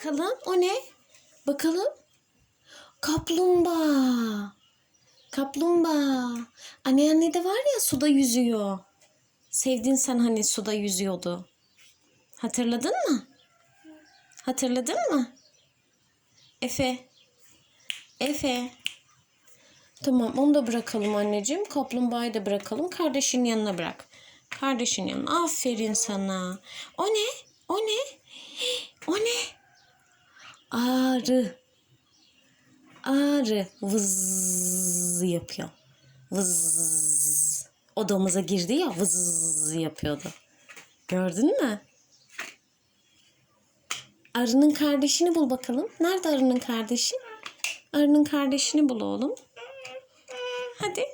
Bakalım o ne? Bakalım. Kaplumbağa. Kaplumbağa. Anne anne de var ya suda yüzüyor. Sevdin sen hani suda yüzüyordu. Hatırladın mı? Hatırladın mı? Efe. Efe. Tamam onu da bırakalım anneciğim. Kaplumbağayı da bırakalım. Kardeşin yanına bırak. Kardeşin yanına. Aferin sana. O ne? O ne? O ne? Arı. Arı. Vız yapıyor. Vız. Odamıza girdi ya vız yapıyordu. Gördün mü? Arının kardeşini bul bakalım. Nerede arının kardeşi? Arının kardeşini bul oğlum. Hadi.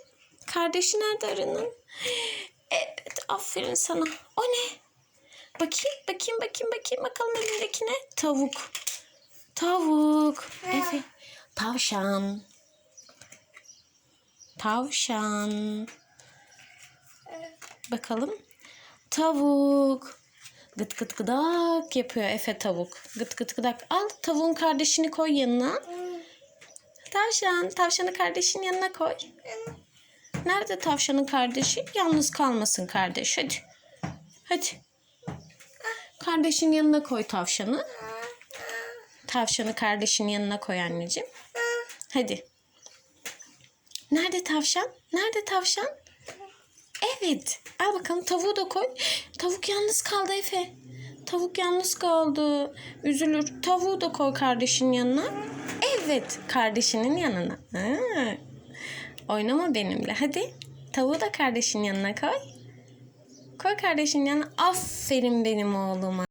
Kardeşi nerede arının? Evet, aferin sana. O ne? Bakayım, bakayım, bakayım, bakayım. Bakalım elindekine. Tavuk. Tavuk. Evet. Tavşan. Tavşan. Bakalım. Tavuk. Gıt gıt gıdak yapıyor Efe tavuk. Gıt gıt gıdak. Al tavuğun kardeşini koy yanına. Tavşan. Tavşanı kardeşin yanına koy. Nerede tavşanın kardeşi? Yalnız kalmasın kardeş. Hadi. Hadi. Kardeşin yanına koy tavşanı. Tavşanı kardeşin yanına koy anneciğim. Hadi. Nerede tavşan? Nerede tavşan? Evet. Al bakalım tavuğu da koy. Tavuk yalnız kaldı Efe. Tavuk yalnız kaldı. Üzülür. Tavuğu da koy kardeşin yanına. Evet. Kardeşinin yanına. Ha. Oynama benimle. Hadi. Tavuğu da kardeşin yanına koy. Koy kardeşin yanına. Aferin benim oğluma.